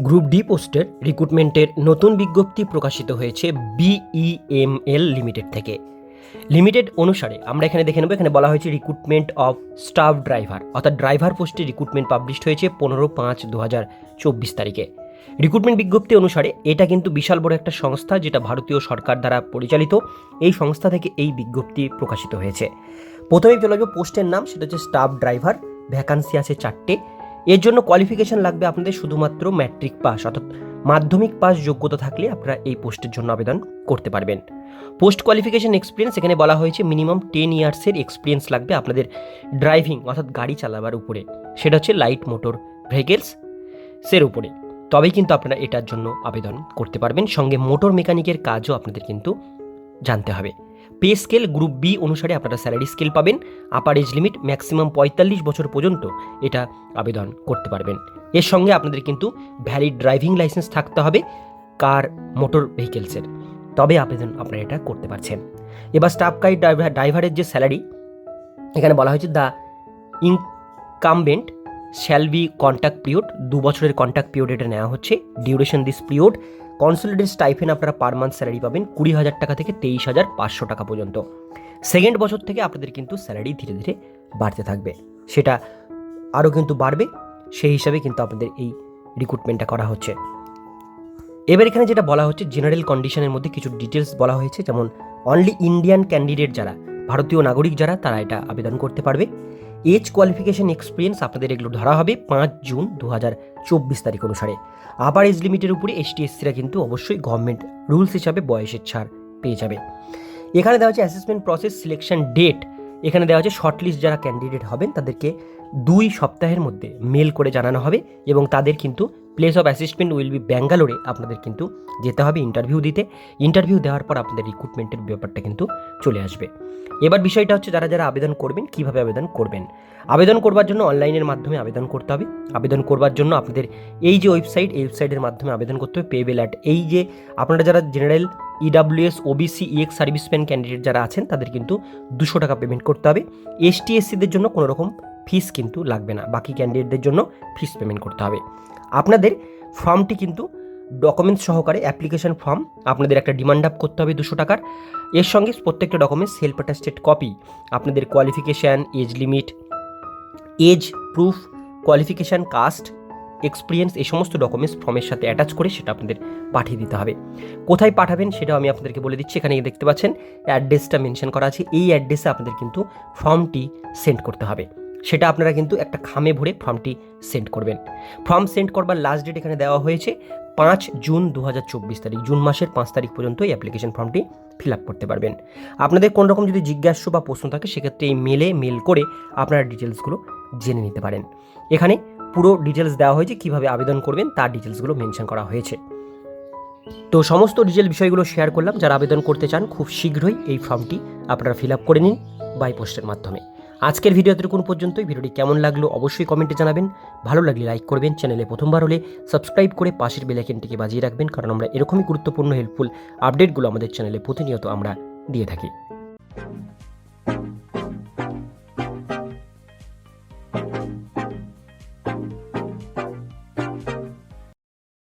Group D পোস্টের রিক্রুটমেন্টের নতুন বিজ্ঞপ্তি প্রকাশিত হয়েছে বিইএমএল লিমিটেড থেকে। লিমিটেড অনুসারে আমরা এখানে দেখে নেব, এখানে বলা হয়েছে রিক্রুটমেন্ট অফ স্টাফ ড্রাইভার অর্থাৎ ড্রাইভার পোস্টে রিক্রুটমেন্ট পাবলিশড হয়েছে পনেরো পাঁচ দু হাজার চব্বিশ তারিখে। রিক্রুটমেন্ট বিজ্ঞপ্তি অনুসারে এটা কিন্তু বিশাল বড় একটা সংস্থা যেটা ভারতীয় সরকার দ্বারা পরিচালিত। এই সংস্থা থেকে এই বিজ্ঞপ্তি প্রকাশিত হয়েছে। প্রথমেই চলে যাব পোস্টের নাম, সেটা হচ্ছে স্টাফ ড্রাইভার ভ্যাকান্সি আছে চারটে। এর জন্য কোয়ালিফিকেশন লাগবে আপনাদের শুধুমাত্র ম্যাট্রিক পাস অর্থাৎ মাধ্যমিক পাস যোগ্যতা থাকলে আপনারা এই পোস্টের জন্য আবেদন করতে পারবেন। পোস্ট কোয়ালিফিকেশন এক্সপিরিয়েন্স এখানে বলা হয়েছে মিনিমাম টেন ইয়ার্সের এক্সপিরিয়েন্স লাগবে আপনাদের ড্রাইভিং অর্থাৎ গাড়ি চালাবার উপরে। সেটা হচ্ছে লাইট মোটর ভেহিকেলস সের উপরে। তবেই কিন্তু আপনারা এটার জন্য আবেদন করতে পারবেন। সঙ্গে মোটর মেকানিকের কাজও আপনাদের কিন্তু জানতে হবে। পে স্কেল গ্রুপ বি অনুসারে আপনারা স্যালারি স্কেল পাবেন। আপার এজ লিমিট ম্যাক্সিমাম পঁয়তাল্লিশ বছর পর্যন্ত এটা আবেদন করতে পারবেন। এর সঙ্গে আপনাদের কিন্তু ভ্যালিড ড্রাইভিং লাইসেন্স থাকতে হবে, কার, মোটর ভেহিকেলসের। তবে আবেদন আপনারা এটা করতে পারছেন। এবার স্টাফ গাইড ড্রাইভার, ড্রাইভারের যে স্যালারি, এখানে বলা হয়েছে the incumbent shall be contract period, দু বছরের কন্ট্যাক্ট পিরিয়ড এটা নেওয়া হচ্ছে। Duration this period consolidated stipend আপনারা পার মান্থ স্যালারি পাবেন কুড়ি হাজার টাকা থেকে তেইশ হাজার পাঁচশো টাকা পর্যন্ত। সেকেন্ড বছর থেকে আপনাদের কিন্তু স্যালারি ধীরে ধীরে বাড়তে থাকবে। সেটা আরও কিন্তু বাড়বে, সেই হিসাবে কিন্তু আপনাদের এই রিক্রুটমেন্টটা করা হচ্ছে। এবার এখানে যেটা বলা হচ্ছে জেনারেল কন্ডিশনের মধ্যে কিছু ডিটেলস বলা হয়েছে, যেমন অনলি ইন্ডিয়ান ক্যান্ডিডেট যারা, ভারতীয় নাগরিক যারা, তারা এটা আবেদন করতে পারবে। এজ কোয়ালিফিকেশন এক্সপিরিয়েন্স আপনাদের এগুলো ধরা হবে পাঁচ জুন দু হাজার চব্বিশ তারিখ অনুসারে। আবার এজ লিমিটের উপরে এসটিএসসিরা কিন্তু অবশ্যই গভর্নমেন্ট রুলস হিসাবে বয়সের ছাড় পেয়ে যাবে। এখানে দেওয়া হচ্ছে অ্যাসেসমেন্ট প্রসেস সিলেকশন ডেট এখানে দেওয়া হচ্ছে শর্টলিস্ট যারা ক্যান্ডিডেট হবেন তাদেরকে দুই সপ্তাহের মধ্যে মেল করে জানানো হবে এবং তাদের কিন্তু place of assignment will be ব্যাঙ্গালোরে আপনাদের কিন্তু যেতে হবে ইন্টারভিউ দিতে। ইন্টারভিউ দেওয়ার পর আপনাদের রিক্রুটমেন্টের ব্যাপারটা কিন্তু চলে আসবে। এবার বিষয়টা হচ্ছে যারা যারা আবেদন করবেন, কীভাবে আবেদন করবেন? আবেদন করবার জন্য অনলাইনের মাধ্যমে আবেদন করতে হবে। আবেদন করবার জন্য আপনাদের এই যে ওয়েবসাইট এই ওয়েবসাইটের মাধ্যমে আবেদন করতে হবে। পেবেল অ্যাট এই যে আপনারা যারা general EWS OBC ex serviceman candidate যারা আছেন, তাদের কিন্তু দুশো টাকা পেমেন্ট করতে হবে। এসটিএসসিদের জন্য কোনো রকম ফিস কিন্তু লাগবে না। বাকি ক্যান্ডিডেটদের জন্য ফিস পেমেন্ট করতে হবে। আপনাদের ফর্মটি কিন্তু ডকুমেন্টস সহকারে অ্যাপ্লিকেশন ফর্ম আপনাদের একটা ডিমান্ড আপ করতে হবে দুশো টাকার। এর সঙ্গে প্রত্যেকটা ডকুমেন্টস সেলফ অ্যাটাস্টেড কপি আপনাদের qualification age limit age proof qualification caste experience এই সমস্ত ডকুমেন্টস ফর্মের সাথে অ্যাটাচ করে সেটা আপনাদের পাঠিয়ে দিতে হবে। কোথায় পাঠাবেন সেটাও আমি আপনাদেরকে বলে দিচ্ছি, এখানে দেখতে পাচ্ছেন অ্যাড্রেসটা মেনশন করা আছে, এই অ্যাড্রেসে আপনাদের কিন্তু ফর্মটি সেন্ড করতে হবে। সেটা আপনারা কিন্তু একটা খামে ভরে ফর্মটি সেন্ড করবেন। ফর্ম সেন্ড করবার লাস্ট ডেট এখানে দেওয়া হয়েছে পাঁচ জুন দু হাজার চব্বিশ তারিখ। জুন মাসের পাঁচ তারিখ পর্যন্ত এই অ্যাপ্লিকেশন ফর্মটি ফিল আপ করতে পারবেন। আপনাদের কোনো রকম যদি জিজ্ঞাসা বা প্রশ্ন থাকে, সেক্ষেত্রে এই মেলে মেল করে আপনারা ডিটেলসগুলো জেনে নিতে পারেন। এখানে পুরো ডিটেলস দেওয়া হয়েছে, কীভাবে আবেদন করবেন, তার ডিটেলসগুলো মেনশন করা হয়েছে। তো সমস্ত ডিটেল বিষয়গুলো শেয়ার করলাম। যারা আবেদন করতে চান, খুব শীঘ্রই এই ফর্মটি আপনারা ফিল আপ করে নিন বাই পোস্টের মাধ্যমে। আজকের ভিডিও এতটুকুন পর্যন্তই। ভিডিওটি কেমন লাগল অবশ্যই কমেন্টে জানাবেন। ভালো লাগলে লাইক করবেন, চ্যানেলে প্রথমবার হলে সাবস্ক্রাইব করে পাশের বেলাইকেনটিকে বাজিয়ে রাখবেন, কারণ আমরা এরকমই গুরুত্বপূর্ণ হেল্পফুল আপডেটগুলো আমাদের চ্যানেলে প্রতিনিয়ত আমরা দিয়ে থাকি।